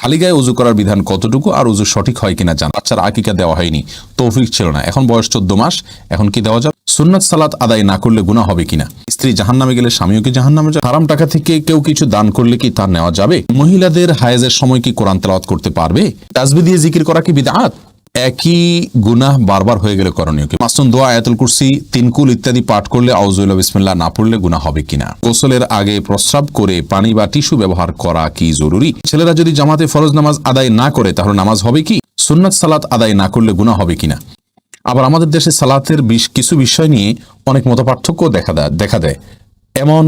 খালি গায়ে উজু করার বিধান কতটুকু আর উজু সঠিক হয় কিনা জান। বাচ্চার আকিকা দেওয়া হয়নি, তৌফিক ছিল না। এখন বয়স চোদ্দ মাস, এখন কি দেওয়া যাবে? সুন্নাত সালাত আদায় না করলে গুণা হবে কিনা? স্ত্রী জাহান নামে গেলে স্বামীও কি জাহান্নামে যাবে? হারাম টাকা থেকে কেউ কিছু দান করলে কি তা নেওয়া যাবে? মহিলাদের হায়াজের সময় কি কোরআন তেলাওয়াত করতে পারবে? তাজবি দিয়ে জিকির করা কি বিদআত? একই গুনাহ বারবার হয়ে গেলে করণীয় কি? মাসুন দোয়া, আয়াতুল কুরসি, তিনকুল ইত্যাদি পাঠ করলে আউজুল্লাহ বিসমিল্লাহ না পড়লে গুনাহ হবে কিনা? গোসলের আগে প্রস্রাব করে পানি বা টিস্যু ব্যবহার করা কি জরুরি? ছেলেরা যদি জামাতে ফরজ নামাজ আদায় না করে, তাহলে নামাজ হবে কি? সুন্নাত সালাত আদায় না করলে গুনাহ হবে কিনা? আবার আমাদের দেশে সালাতের বিশ কিছু বিষয় নিয়ে অনেক মতপার্থক্য দেখা দেয় দেখা দেয়। এমন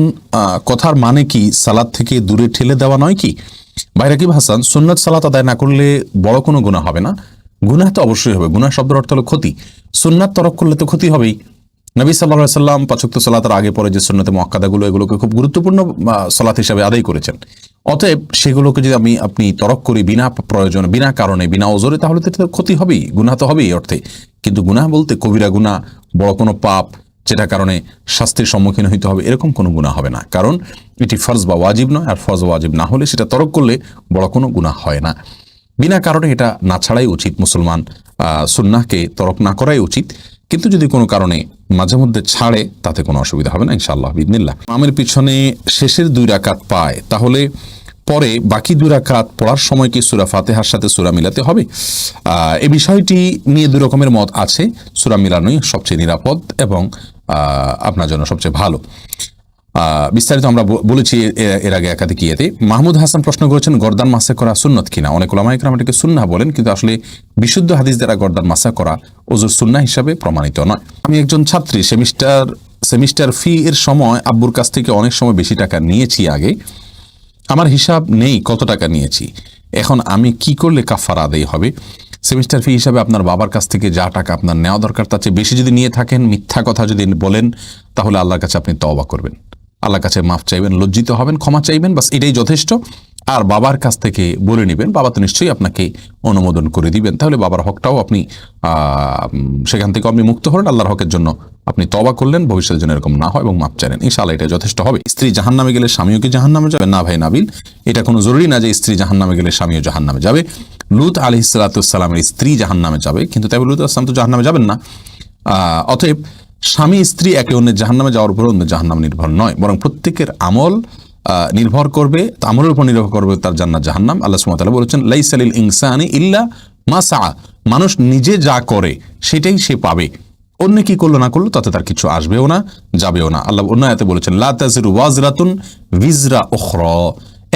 কথার মানে কি সালাদ থেকে দূরে ঠেলে দেওয়া নয় কি? বাইরাকিব হাসান, সুন্নত সালাত আদায় না করলে বড় কোনো গুণা হবে না? গুনাহ তো অবশ্যই হবে। গুনাহ শব্দের অর্থ হলো ক্ষতি। সুন্নাত তরক করলে তো ক্ষতি হবেই। নবী সাল্লাহ সাল্লাম পাচক্ত সালাতের আগে পরে যে সুন্নতে মক্কাদাগুলো এগুলোকে খুব গুরুত্বপূর্ণ সালাত হিসাবে আদায় করেছেন। অতএব সেগুলোকে যদি আমি, আপনি তরক করি বিনা প্রয়োজনে, বিনা কারণে, বিনা ওজরে, তাহলে তো ক্ষতি হবেই। গুনাহ তো হবেই অর্থে। কিন্তু গুনাহ বলতে কবিরা গুনাহ, বড় কোনো পাপ যেটা কারণে শাস্তির সম্মুখীন হইতে হবে, এরকম কোনো গুনাহ হবে না। কারণ এটি ফরজ বা ওয়াজিব নয়, আর ফরজ ওয়াজিব না হলে সেটা তরক করলে বড় কোনো গুনাহ হয় না। বিনা কারণে এটা না ছাড়াই উচিত মুসলমান সুন্নাহকে তরক না করাই উচিত। কিন্তু যদি কোনো কারণে মাঝে মধ্যে ছাড়ে, তাতে কোনো অসুবিধা হবে না, ইনশাআল্লাহ বিদিনিল্লাহ আমের পিছনে শেষের দুই রাকাত পায়। তাহলে পরে বাকি দুই রাকাত পড়ার সময় কি সুরা ফাতেহার সাথে সুরা মিলাতে হবে? এ বিষয়টি নিয়ে দুই রকমের মত আছে। সুরা মিলানোই সবচেয়ে নিরাপদ এবং আপনার জন্য সবচেয়ে ভালো। বিস্তারিত আমরা বলেছি এর আগে একাধিক ইয়েতে মাহমুদ হাসান প্রশ্ন করেছেন, গর্দান মাসে করা সুন্নত কিনা? অনেক ওলামাইকরাম এটাকে সুন্না বলেন, কিন্তু আসলে বিশুদ্ধ হাদিস দ্বারা গর্দান মাসা করা ওজুর সুন্না হিসাবে প্রমাণিত নয়। আমি একজন ছাত্রী সেমিস্টার সেমিস্টার ফি এর সময় আব্বুর কাছ থেকে অনেক সময় বেশি টাকা নিয়েছি আগে। আমার হিসাব নেই কত টাকা নিয়েছি। এখন আমি কি করলে কাফার আদায় হবে? সেমিস্টার ফি হিসাবে আপনার বাবার কাছ থেকে যা টাকা আপনার নেওয়া দরকার তার চেয়ে বেশি যদি নিয়ে থাকেন, মিথ্যা কথা যদি বলেন, তাহলে আল্লাহর কাছে আপনি তওবা করবেন। আল্লাহর কাছে মাফ চাইবেন, লজ্জিত হবেন, ক্ষমা চাইবেন, বাস এটাই যথেষ্ট। আর বাবার কাছ থেকে বলে নেবেন, বাবা তো নিশ্চয়ই আপনাকে অনুমোদন করে দিবেন। তাহলে বাবার হকটাও আপনি সেখান থেকে আপনি মুক্ত হলেন, আল্লাহর হকের জন্য আপনি তবা করলেন ভবিষ্যতের জন্য এরকম না হয় এবং মাপ চাইলেন। ইনশাআল্লাহ এটা যথেষ্ট হবে। স্ত্রী জাহান্নামে গেলে স্বামীও কি জাহান্নামে যাবে? না ভাই নাবিল এটা কোনো জরুরি না যে স্ত্রী জাহান্নামে গেলে স্বামীও জাহান্নামে যাবে। লুত আলি সালাতামের স্ত্রী জাহান্নামে যাবে, কিন্তু তাই লুত আসলাম তো জাহান্নামে যাবেন না। অতএব স্বামী স্ত্রী একে অন্যের জাহান্নামে যাওয়ার উপর অন্য জাহান্নাম নির্ভর নয়। বরং প্রত্যেকের আমল নির্ভর করবে, আমলের উপর নির্ভর করবে তার জান্নাত জাহান্নাম। আল্লাহ সুমতাল্লাহ বলেছেন লাইসালিল ইনসানি ইল্লা মা মানুষ নিজে যা করে, সেটাই সে পাবে। অন্য কি করল না করল, তাতে তার কিছু আসবেও না, যাবেও না। আল্লাহ অন্য আয়াতে বলেছেন, লা তাজিরু ওয়াজরাতুন ভিজরা উখরা।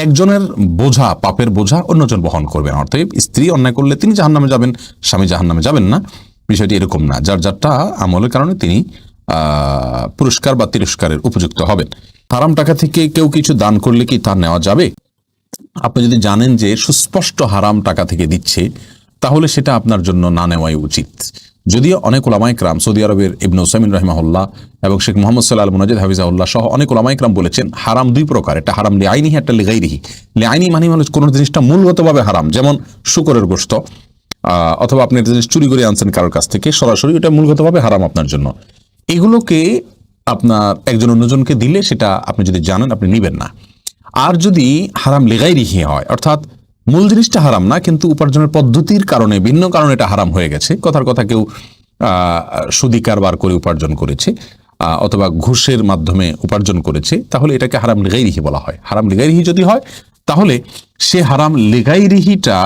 একজনের বোঝা, পাপের বোঝা অন্যজন বহন করবেন অর্থাৎ স্ত্রী অন্যায় করলে তিনি জাহান্নামে যাবেন, স্বামী জাহান্নামে যাবেন না। বিষয়টি এরকম না। যার যারটা আমলের কারণে তিনি পুরস্কার বা তিরস্কারের উপযুক্ত হবেন। হারাম টাকা থেকে কেউ কিছু দান করলে কি তা নেওয়া যাবে? আপনি যদি জানেন যে সুস্পষ্ট হারাম টাকা থেকে দিচ্ছে, তাহলে সেটা আপনার জন্য না নেওয়াই উচিত। যদিও অনেক ওলামাইকরাম সৌদি আরবের ইবনু ওসামিন রহমাহুল্লাহ এবং শেখ মোহাম্মদ সাল্লাহ মুনাজিদ হাফিজাউল্লাহ সহ অনেক ওলামাইকরাম বলেছেন, হারাম দুই প্রকার, একটা হারাম লে আইনি একটা লিগাইরিহি লে আইনি মানে মানে কোনো জিনিসটা মূলগতভাবে হারাম, যেমন শুকরের গোস্ত অথবা আপনি একটা জিনিস চুরি করে আনছেন কারোর কাছ থেকে, সরাসরি এটা মূলগতভাবে হারাম আপনার জন্য। এগুলোকে আপনার একজন অন্যজনকে দিলে সেটা আপনি যদি জানেন, আপনি নেবেন না। আর যদি হারাম লেগাই রিহি হয়, অর্থাৎ মূল জিনিসটা হারাম না, কিন্তু উপার্জনের পদ্ধতির কারণে, ভিন্ন কারণে এটা হারাম হয়ে গেছে। কথার কথা কেউ সুদি কারবার করে উপার্জন করেছে অথবা ঘুষের মাধ্যমে উপার্জন করেছে, তাহলে এটাকে হারাম লেগাইরিহি বলা হয়। হারাম লেগাইরিহি যদি হয়, তাহলে সে হারাম লেগাইরিহিটা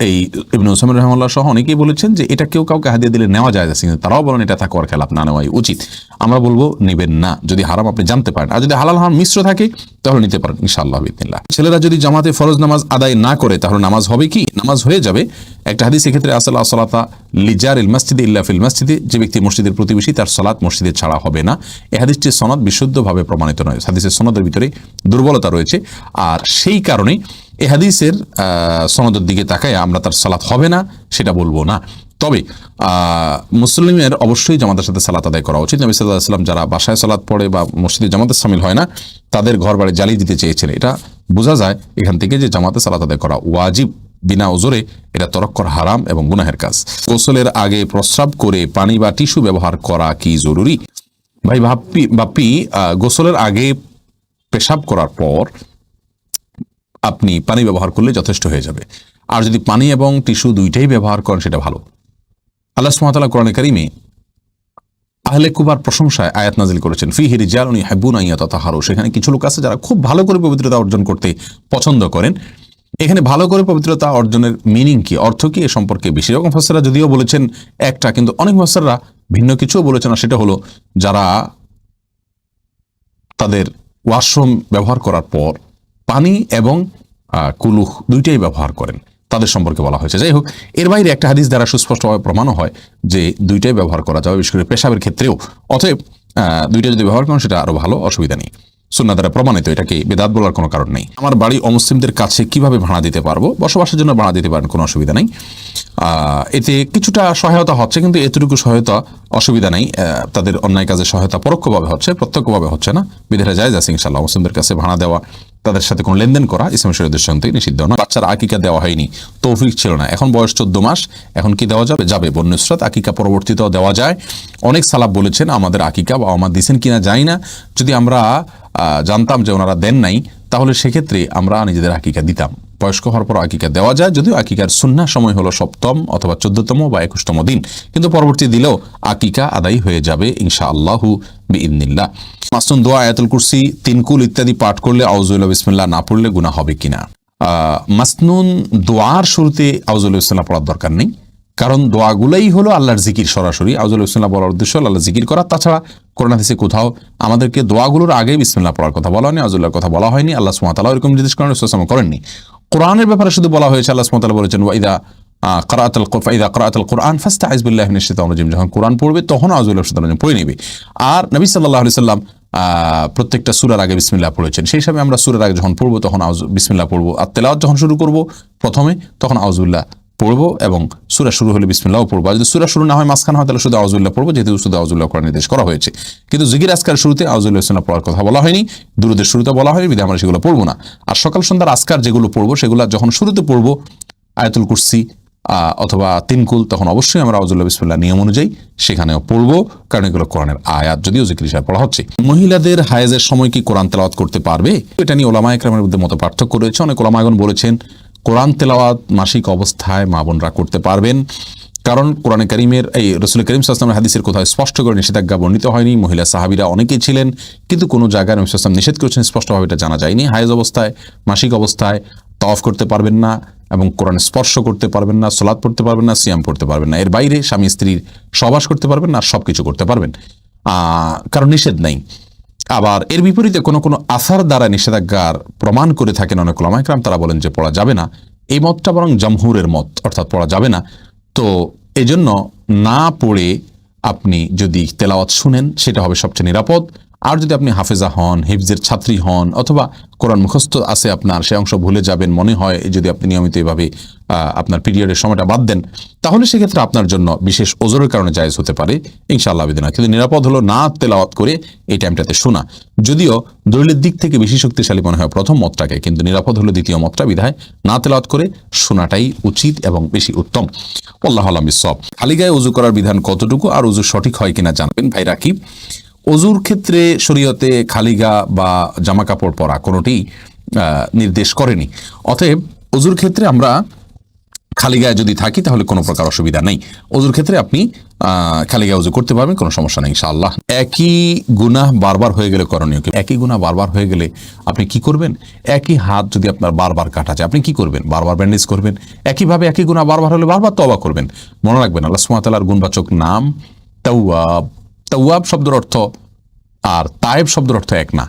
এই ইবনে ওসামির রহমাল্লাহ সহ অনেকেই বলেছেন যে এটা কেউ কাউকে হাদিয়ে দিলে নেওয়া যায় না, কিন্তু তারাও বলেন এটা থাকোয়ার খেলাপ না নেওয়াই উচিত। আমরা বলব নেবেন না, যদি হারাম আপনি জানতে পারেন। আর যদি হালাল হারাম মিশ্র থাকে, তাহলে নিতে পারেন, ইনশাআল্লাহ বিদিল্লাহ ছেলেরা যদি জামাতে ফরজ নামাজ আদায় না করে, তাহলে নামাজ হবে কি? নামাজ হয়ে যাবে। একটা হাদিস এক্ষেত্রে আসল আসলাতা লিজার ইল মসজিদে ইল্লা ফিল মসজিদে। যে ব্যক্তি মসজিদের প্রতিবেশী, তার সলাৎ মসজিদে ছাড়া হবে না। এই হাদিসটির সনদ বিশুদ্ধভাবে প্রমাণিত নয়। হাদিসের সনদের ভিতরে দুর্বলতা রয়েছে। আর সেই কারণেই এই হাদিসের সনদের দিকে তাকায় আমরা তার সালাত হবে না, সেটা বলব না। তবে মুসলিমের অবশ্যই জামাতের সাথে সালাত আদায় করা উচিত। নবী সাল্লাহ সাল্লাম যারা বাসায় সালাত পড়ে বা মসজিদে জামাতে সামিল হয় না, তাদের ঘর বাড়ি জ্বালিয়ে দিতে চেয়েছেন। এটা বোঝা যায় এখান থেকে যে জামাতে সালাত আদায় করা ওয়াজিব, বিনা ওজোরে এটা তরক করা হারাম এবং গুনাহের কাজ। গোসলের আগে প্রস্রাব করে পানি বা টিস্যু ব্যবহার করা কি জরুরি? ভাই ভাপ্পি বাপ্পি গোসলের আগে পেশাব করার পর আপনি পানি ব্যবহার করলে যথেষ্ট হয়ে যাবে। আর যদি পানি এবং টিস্যু দুইটাই ব্যবহার করেন, সেটা ভালো। আল্লাহ সুমাতাল্লাহ কোরআন কারিমে আহলে কুবার প্রশংসায় আয়াত নাজিল করেছেন ফি হিরি জাল উনি হাবুন আইয়া তথা হারো সেখানে কিছু লোক আছে যারা খুব ভালো করে পবিত্রতা অর্জন করতে পছন্দ করেন। এখানে ভালো করে পবিত্রতা অর্জনের মিনিং কি, অর্থ কি, এ সম্পর্কে বেশি রকম ফসরা যদিও বলেছেন একটা, কিন্তু অনেক ফসররা ভিন্ন কিছুও বলেছেন, আর সেটা হলো যারা তাদের ওয়াশরুম ব্যবহার করার পর পানি এবং কুলুহ দুইটাই ব্যবহার করেন। তাদের সম্পর্কে বলা হয়েছে। যাই হোক, এর বাইরে একটা হাদিস দ্বারা সুস্পষ্টভাবে প্রমাণও হয় যে দুইটাই ব্যবহার করা যাবে, বিশেষ করে পেশাবের ক্ষেত্রেও। অতএব দুইটা যদি ব্যবহার করেন, সেটা আরও ভালো, অসুবিধা নেই। সুন্না দ্বারা প্রমাণিত এটাকে বেদাত বলার কোনো কারণ নেই? আমার বাড়ি অমুসলিমদের কাছে কীভাবে ভাড়া দিতে পারব? বসবাসের জন্য ভাড়া দিতে পারেন, কোনো অসুবিধা নেই। এতে কিছুটা সহায়তা হচ্ছে, কিন্তু এতটুকু সহায়তা অসুবিধা নেই। তাদের অন্যায় কাজে সহায়তা পরোক্ষভাবে হচ্ছে, প্রত্যক্ষভাবে হচ্ছে না। বিধেরা যায় যাচ্ছে ইনশাল্লাহ মুসলিমদের কাছে ভাড়া দেওয়া, তাদের সাথে কোনো লেনদেন করা, ইসলাম শরীয়তের দৃষ্টান্তে নিষিদ্ধ নয়। বাচ্চার আকিকা দেওয়া হয়নি, তৌফিক ছিল না। এখন বয়স চোদ্দ মাস, এখন কি দেওয়া যাবে? যাবে, বন্যসরাত, আকিকা পরবর্তীতেও দেওয়া যায়। অনেক সালাব বলেছেন, আমাদের আকিকা বা আমার দিছেন কিনা জানি না। যদি আমরা জানতাম যে ওনারা দেন নাই, তাহলে সেক্ষেত্রে আমরা নিজেদের আকিকা দিতাম। বয়স্ক হওয়ার পর আকিকা দেওয়া যায়, যদিও আকিকার সুন্না সময় হলো সপ্তম অথবা চোদ্দতম বা একুশতম দিন। কিন্তু পরবর্তী দিলেও আকিকা আদায় হয়ে যাবে ইনশা আল্লাহু বিইন্নিল্লাহ মাসুন দোয়া, আয়াতুল কুরসি, তিনকুল ইত্যাদি পাঠ করলে আউজুল্লাহ বিসমিল্লাহ না পড়লে গুনাহ হবে কিনা? মাসনুন দোয়ার শুরুতে আউজুল্লাহ ইসলাম পড়ার দরকার নেই। কারণ দোয়াগুলোই হলো আল্লাহর জিকির সরাসরি। আউজুল্লাহ ইসলাম বলার উদ্দেশ্য আল্লাহ জিকির করা। তাছাড়া কোরআন হাদিসে কোথাও আমাদেরকে দোয়াগুলোর আগে বিসমিল্লাহ পড়ার কথা বলা হয়নি আউজুল্লাহর কথা বলা হয়নি। আল্লাহ সুমাতাল্লাহ এরকম নির্দেশ করেন রসুলাম করেননি। কোরআনের ব্যাপারে শুধু বলা হয়েছে, আল্লাহ সুমাতাল্লাহ বলেছেন ওয়াইদা কোরআন ফাস্তা যখন কোরআন পড়বে, তখন আউজুল্লাহ রাজিম পড়ে নেবে। আর নবী সাল্লাহ সাল্লাম প্রত্যেকটা সুরার আগে বিসমিল্লাহ পড়েছেন। সেই হিসাবে আমরা সুরার আগে যখন পড়ব, তখন আউজ, বিসমিল্লাহ পড়ব। আর তেলাওয়াত যখন শুরু করব, প্রথমে, তখন আউজুল্লাহ পড়ব এবং সুরা শুরু হলে বিসমিল্লাহ পড়ব। যদি সুরা শুরু না হয়, মাঝখানে হয়, তাহলে শুধু আউজুল্লাহ পড়ব, যেহেতু শুধু আউজুল্লাহ করার নির্দেশ করা হয়েছে। কিন্তু জিগির আজকার শুরুতে আউজুল্লাহ ইসলাম পড়ার কথা বলা হয়নি, দুরুদের শুরুতে বলা হয়নি বিধে আমরা সেগুলো পড়ব না। আর সকাল সন্ধ্যার আজকার যেগুলো পড়ব, সেগুলো যখন শুরুতে পড়ব, আয়াতুল কুরসি অথবা তিনকুল, তখন অবশ্যই আমরা আউজুল্লাহ বিসমিল্লাহ নিয়ম অনুযায়ী সেখানেও পড়ব, কারণ এগুলো কোরআনের আয়াত, যদিও জিকির হিসাবে পড়া হচ্ছে। মহিলাদের হায়েজের সময় কি কোরআন তেলাওয়াত করতে পারবে? এটা নিয়ে ওলামা একরামের মধ্যে মতো পার্থক্য রয়েছে। অনেক ওলামাগণ বলেছেন কোরআন তেলাওয়াত মাসিক অবস্থায় মা বোনরা করতে পারবেন। কারণ কোরআনে করিমের, এই রসুল করিম সাল্লামের হাদিসের কোথাও স্পষ্ট করে নিষেধাজ্ঞা বর্ণিত হয়নি। মহিলা সাহাবিরা অনেকেই ছিলেন, কিন্তু কোনো জায়গায় নবী সাল্লাম নিষেধ করেছেন, স্পষ্টভাবে এটা জানা যায়নি। হায়েজ অবস্থায়, মাসিক অবস্থায় তফ করতে পারবেন না এবং কোরআন স্পর্শ করতে পারবেন না সলাদ পড়তে পারবেন না, সিয়াম পড়তে পারবেন না। এর বাইরে স্বামী স্ত্রীর সবাস করতে পারবেন না সব কিছু করতে পারবেন। কারণ নিষেধ নাই। আবার এর বিপরীতে কোনো কোনো আসার দ্বারা নিষেধাজ্ঞার প্রমাণ করে থাকেন অনেক ওলামাইকরাম তারা বলেন যে পড়া যাবে না। এই মতটা বরং জমহুরের মত, অর্থাৎ পড়া যাবে না। তো এজন্য না পড়ে আপনি যদি তেলাওয়াত শুনেন, সেটা হবে সবচেয়ে নিরাপদ। আর যদি আপনি হাফেজা হন, হিফজের ছাত্রী হন, অথবা কোরআন মুখস্থ আছে আপনার, সে অংশ ভুলে যাবেন, মনে হয় যদি আপনি নিয়মিত এভাবে আপনার পিরিয়ডের সময়টা বাদ দেন, তাহলে সেক্ষেত্রে আপনার জন্য বিশেষ ওজোরের কারণে জায়েজ হতে পারে। ইনশাআল্লাহ বিদিনা কিন্তু নিরাপদ হলো না তেলাওয়াত করে এই টাইমটাতে শোনা। যদিও দলিলের দিক থেকে বেশি শক্তিশালী মনে হয় প্রথম মতটাকে, কিন্তু নিরাপদ হলো দ্বিতীয় মতটা বিধায় না তেলাওয়াত করে শোনাটাই উচিত এবং বেশি উত্তম। আল্লাহ আলম সব খালি গায়ে উজু করার বিধান কতটুকু আর উজু সঠিক হয় কিনা জানবেন ভাই রাকিব অজুর ক্ষেত্রে শরীয়তে খালিগা বা জামা কাপড় পরা কোনোটি নির্দেশ করেনি। অতএব অজুর ক্ষেত্রে আমরা খালি গায়ে যদি থাকি তাহলে কোনো প্রকার অসুবিধা নেই। অজুর ক্ষেত্রে আপনি খালি গায়ে অজু করতে পারবেন, কোনো সমস্যা নেই, ইনশাআল্লাহ। একই গুনাহ বারবার হয়ে গেলে করণীয় কি? একই গুনাহ বারবার হয়ে গেলে আপনি কি করবেন? একই হাত যদি আপনার বারবার কাটা যায়, আপনি কি করবেন? বারবার ব্যান্ডেজ করবেন। একইভাবে একই গুনাহ বারবার হলে বারবার তবা করবেন। মনে রাখবেন, আল্লাহ সুমাতালার গুণবাচক নাম তাওয়াব। তাওয়াব শব্দের অর্থ আর তায়েব শব্দের অর্থ এক না।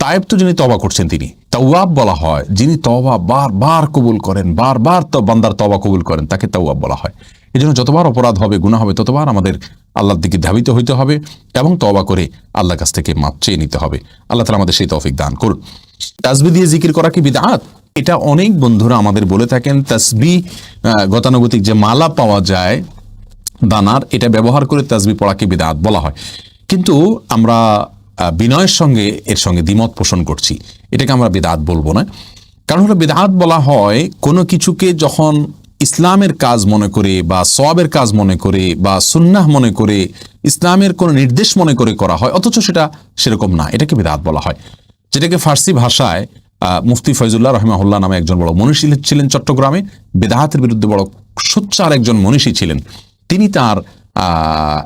তায়েব তো যিনি তবা করছেন তিনি। তাওয়াব বলা হয়, যিনি তবা বারবার কবুল করেন, বারবার তো বান্দার তবা কবুল করেন, তাকে তাওয়াব বলা হয়। এই জন্য যতবার অপরাধ হবে গুণা হবে, ততবার আমাদের আল্লাহর দিকে ধাবিত হইতে হবে এবং তবা করে আল্লাহর কাছ থেকে মাপ চেয়ে নিতে হবে। আল্লাহ তালা আমাদের সেই তৌফিক দান করুন। তাসবি দিয়ে জিকির করা কি বিদাত? এটা অনেক বন্ধুরা আমাদের বলে থাকেন তাসবি গতানুগতিক যে মালা পাওয়া যায় দানার, এটা ব্যবহার করে তাজবি পড়াকে বিদাত বলা হয়। কিন্তু আমরা বিনয়ের সঙ্গে, এর সঙ্গে দ্বিমত পোষণ করছি। এটাকে আমরা বিদাত বলব না। কারণ হলো বিদাত বলা হয় কোনো কিছুকে যখন ইসলামের কাজ মনে করে বা সওয়াবের কাজ মনে করে বা সুন্নাহ মনে করে, ইসলামের কোনো নির্দেশ মনে করে করা হয়, অথচ সেটা সেরকম না। এটাকে বিদাত বলা হয়। যেটাকে ফার্সি ভাষায় মুফতি ফয়জুল্লাহ রহমাহুল্লাহ নামে একজন বড় মনীষী ছিলেন চট্টগ্রামে। বেদাহাতের বিরুদ্ধে বড় সোচ্চার একজন মনীষী ছিলেন। তিনি তার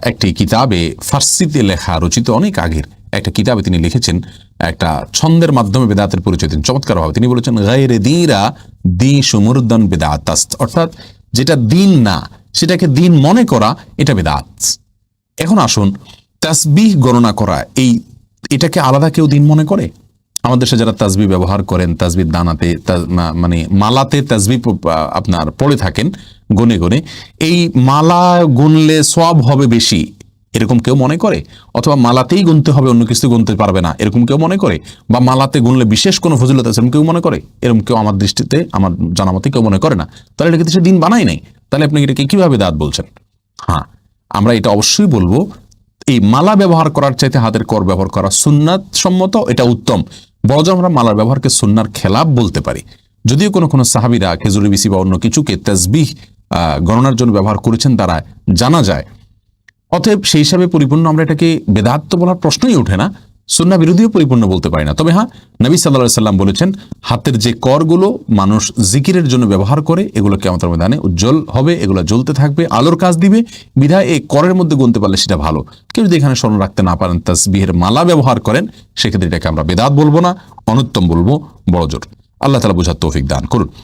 একটি কিতাবে ফার্সিতে লেখা রচিত অনেক আগের একটা কিতাবে তিনি লিখেছেন, একটা ছন্দের মাধ্যমে বেদাতের পরিচয় দিন চমৎকারভাবে তিনি বলেছেন, গায়রে দিরা দি সমুদ্দান বেদাতাস্ত। অর্থাৎ যেটা দিন না, সেটাকে দিন মনে করা, এটা বেদাত। এখন আসুন, তাসবিহ গণনা করা, এই, এটাকে আলাদা কেউ দিন মনে করে? আমাদের দেশে যারা তাজবি ব্যবহার করেন তাসবির দানাতে মানে মালাতে তাজবি আপনার পড়ে থাকেন গনে গনে, এই মালা গুনলে সব হবে বেশি, এরকম কেউ মনে করে? অথবা মালাতেই গুনতে হবে, অন্য কিছু গুনতে পারবে না, এরকম কেউ মনে করে? বা মালাতে গুনলে বিশেষ কোনো ফজিলত আছে, এরকম কেউ মনে করে? এরকম কেউ আমার দৃষ্টিতে, আমার জানা মতে কেউ মনে করে না। তাহলে এটাকে সে দিন বানাই নাই? তাহলে আপনি এটাকে কীভাবে দাঁত বলছেন? হ্যাঁ আমরা এটা অবশ্যই বলব, এই মালা ব্যবহার করার চাইতে হাতের কর ব্যবহার করা সুন্নাত সম্মত, এটা উত্তম। বড় আমরা মালার ব্যবহারকে সুন্নার খেলাপ বলতে পারি। যদিও কোনো কোনো সাহাবিরা খেজুরি বিসি বা অন্য কিছুকে তেজবিহ গণনার জন্য ব্যবহার করেছেন, তারা জানা যায়। অতএব সেই হিসাবে পরিপূর্ণ আমরা এটাকে বেদাত্ম বলার প্রশ্নই ওঠে না। সুন্না বিরোধীও পরিপূর্ণ বলতে পারি না। তবে হ্যাঁ নবী সাল্লাহ সাল্লাম বলেছেন, হাতের যে করগুলো মানুষ জিকিরের জন্য ব্যবহার করে, এগুলো কেমতের ময়দানে উজ্জ্বল হবে, এগুলো জ্বলতে থাকবে, আলোর কাজ দিবে। বিধায় এই করের মধ্যে গুনতে পারলে সেটা ভালো। কেউ যদি এখানে স্মরণ রাখতে না পারেন, তাসবিহের মালা ব্যবহার করেন, সেক্ষেত্রে এটাকে আমরা বেদাত বলব না, অনুত্তম বলব, বড় জোর। আল্লাহ তালা বোঝার তৌফিক দান করুন।